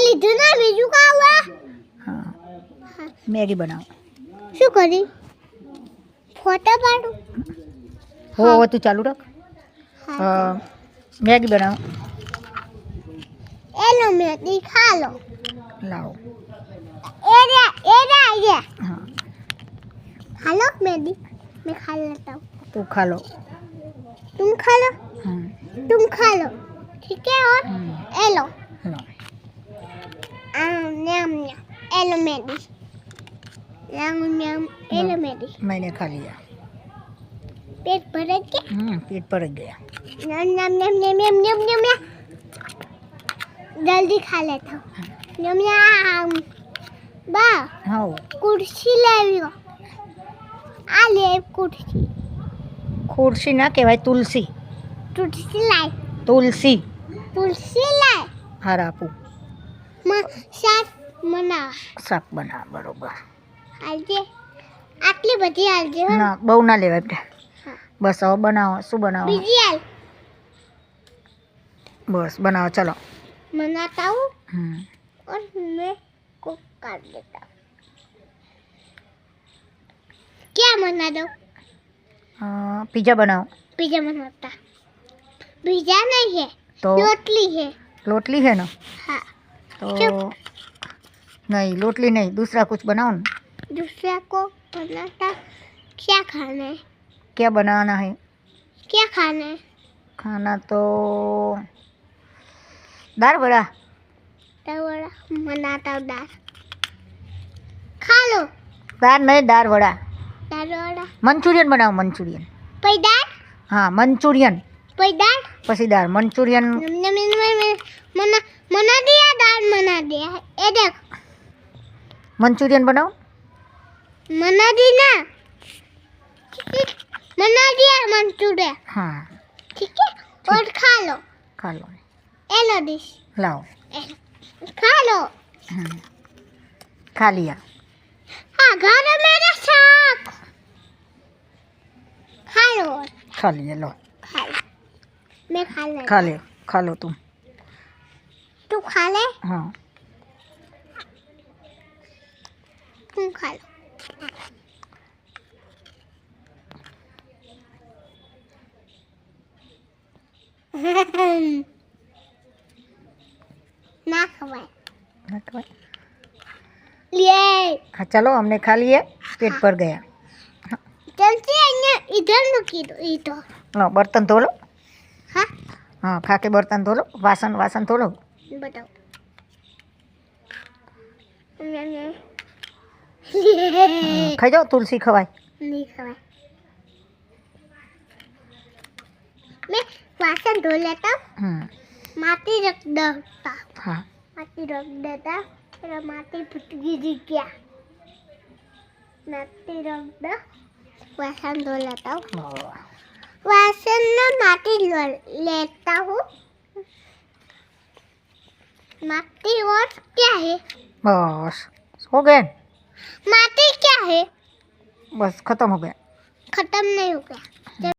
લીધું ને બીજું ખાવા હા મેગી બનાવો શું કરી ફોટા પાડું હો હવે તું ચાલુ રાખ અ, મેગી બનાવો એનો મેં ખા લો લાવો એ રે એ રે ये હા खा लो मेदी मैं खा लेता हूँ તું खा लो तुम खा लो હમ, तुम खा लो ठीक है और હમ, ए लो मैंने खा लिया। पेट भर गया। हम्म पेट भर गया। नम नम नम नम नम नम नम जल्दी खा लेता हूँ। हाँ। बा हाँ। कुर्सी ले लियो आ ले कुर्सी। कुर्सी ना के भाई तुलसी। तुलसी लाए। तुलसी। तुलसी लाय हरापू શાક મના શાક બના બરોબર આજે આટલી બધી આલજે હો ના બહુ ના લેવાય બેટા હા. બસ હવે બનાવો શું બનાવો બીજી આલ બસ બનાવો ચલો मनाता हूँ હમ. और मैं को काट देता हूँ क्या मना दो અ, પીઝા બનાવો पिज्जा बनाता पिज्जा नहीं है તો रोटली है लोटली है ना हाँ तो नहीं लोटली नहीं दूसरा कुछ बनाओ ना। दूसरा को बनाता क्या खाना है? क्या बनाना है? क्या खाना है? खाना तो दाल बड़ा दाल बड़ा बनाता हूँ दाल। खा लो। दाल नहीं दाल बड़ा दाल बड़ा मंचूरियन बनाओ मंचूरियन। पैदार हाँ मंचूरियन। पैदार पसीदार मंचूरियन। मना मना दिया दाल मना दिया। ये देख। मंचूरियन बनाओ। मना दी ना। मना दिया मंचूरियन। हाँ। ठीक है? और खा लो। खा लो। ए लो डिश। लाओ। खा लो। हाँ। खा लिया। हाँ घर मेरा साग खा लो। खा लिया लो। खा लो। मैं खा लूँ खा लिया। खा लो तुम। खा ले। हाँ। तुम खा लो। ना ना हाँ चलो हमने खा लिए पेट हाँ। भर गया। हाँ। इधर लो हाँ, बर्तन धो लो। हाँ। हाँ खा के बर्तन धो लो वासन वासन धो लो। bắt đầu ખાઈ જાઓ તુલસી ખવાય નહીં ખવાય મેં વાસણ ધો લેતા માટી રખ દેતા હા માટી રખ દેતા એટલે માટી ફૂટકી જી ગયા માટી રખ દો વાસણ ધો લેતા વાસણ માટી લેતા હું माटी और क्या है? बस हो गए। माटी क्या है? बस खत्म हो गया खत्म नहीं हो गया।